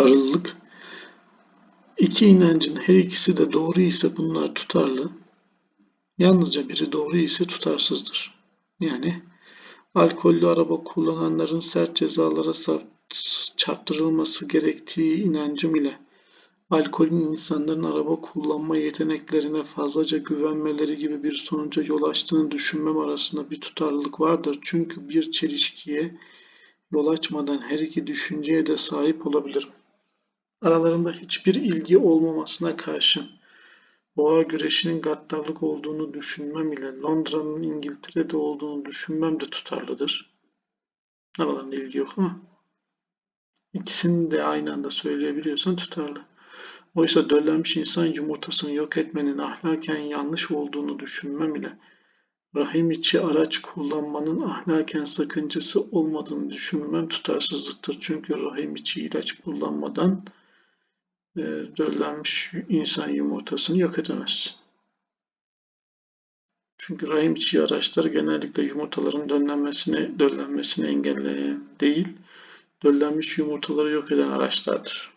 tutarlılık. İki inancın her ikisi de doğru ise bunlar tutarlı. Yalnızca biri doğru ise tutarsızdır. Yani alkollü araba kullananların sert cezalara çarptırılması gerektiği inancım ile alkolün insanların araba kullanma yeteneklerine fazlaca güvenmeleri gibi bir sonuca yol açtığını düşünmem arasında bir tutarlılık vardır. Çünkü bir çelişkiye yol açmadan her iki düşünceye de sahip olabilirim. Aralarında hiçbir ilgi olmamasına karşın boğa güreşinin gaddarlık olduğunu düşünmem ile Londra'nın İngiltere'de olduğunu düşünmem de tutarlıdır. Aralarında ilgi yok ama ikisini de aynı anda söyleyebiliyorsan tutarlı. Oysa döllenmiş insan yumurtasını yok etmenin ahlaken yanlış olduğunu düşünmem ile rahim içi araç kullanmanın ahlaken sakıncası olmadığını düşünmem tutarsızlıktır. Çünkü rahim içi ilaç kullanmadan e, döllenmiş insan yumurtasını yok edemezsin. Çünkü rahim içi araçlar genellikle yumurtaların döllenmesini, döllenmesini engelleyen değil, döllenmiş yumurtaları yok eden araçlardır.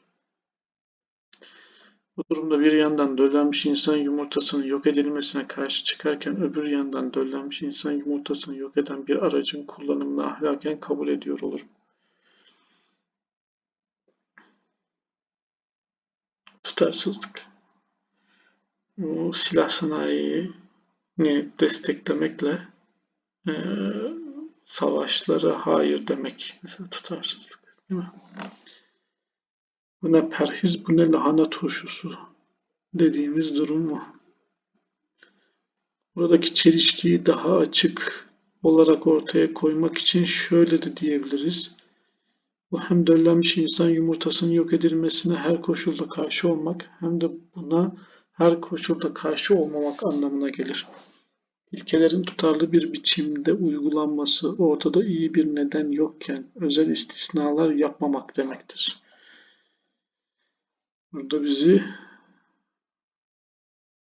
Bu durumda bir yandan döllenmiş insan yumurtasının yok edilmesine karşı çıkarken öbür yandan döllenmiş insan yumurtasını yok eden bir aracın kullanımını ahlaken kabul ediyor olurum. Tutarsızlık. Bu silah sanayini desteklemekle e, savaşlara hayır demek. Mesela tutarsızlık. Değil mi? Bu ne perhiz, bu ne lahana turşusu dediğimiz durum mu? Buradaki çelişkiyi daha açık olarak ortaya koymak için şöyle de diyebiliriz. Bu hem döllenmiş insan yumurtasının yok edilmesine her koşulda karşı olmak hem de buna her koşulda karşı olmamak anlamına gelir. İlkelerin tutarlı bir biçimde uygulanması ortada iyi bir neden yokken özel istisnalar yapmamak demektir. Burada bizi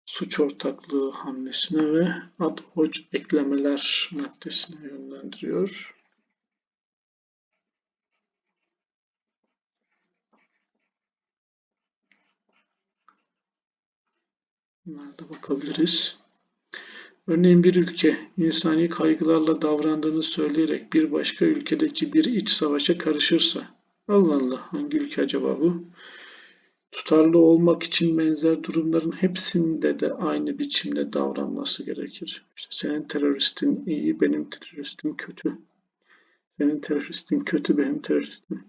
suç ortaklığı hamlesine ve ad hoc eklemeler maddesine yönlendiriyor. Bunlara bakabiliriz. Örneğin bir ülke insani kaygılarla davrandığını söyleyerek bir başka ülkedeki bir iç savaşa karışırsa Allah Allah hangi ülke acaba bu? Tutarlı olmak için benzer durumların hepsinde de aynı biçimde davranması gerekir. İşte senin teröristin iyi, benim teröristim kötü. Senin teröristin kötü, benim teröristim.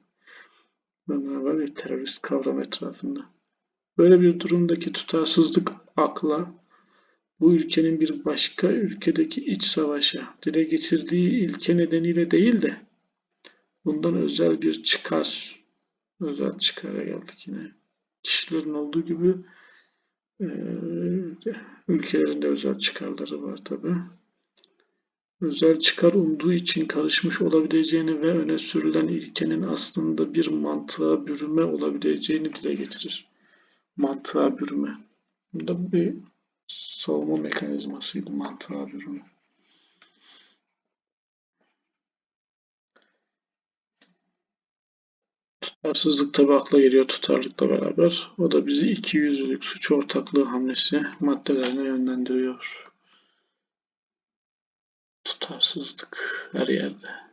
Beraber bir terörist kavram etrafında. Böyle bir durumdaki tutarsızlık akla bu ülkenin bir başka ülkedeki iç savaşa dile getirdiği ilke nedeniyle değil de bundan özel bir çıkar, özel çıkara geldik yine kişilerin olduğu gibi e, ülkelerin de özel çıkarları var tabi. Özel çıkar umduğu için karışmış olabileceğini ve öne sürülen ilkenin aslında bir mantığa bürüme olabileceğini dile getirir. Mantığa bürüme. Bunda bir savunma mekanizmasıydı mantığa bürüme. Tutarsızlık tabi akla geliyor tutarlıkla beraber. O da bizi iki yüzlülük suç ortaklığı hamlesi maddelerine yönlendiriyor. Tutarsızlık her yerde.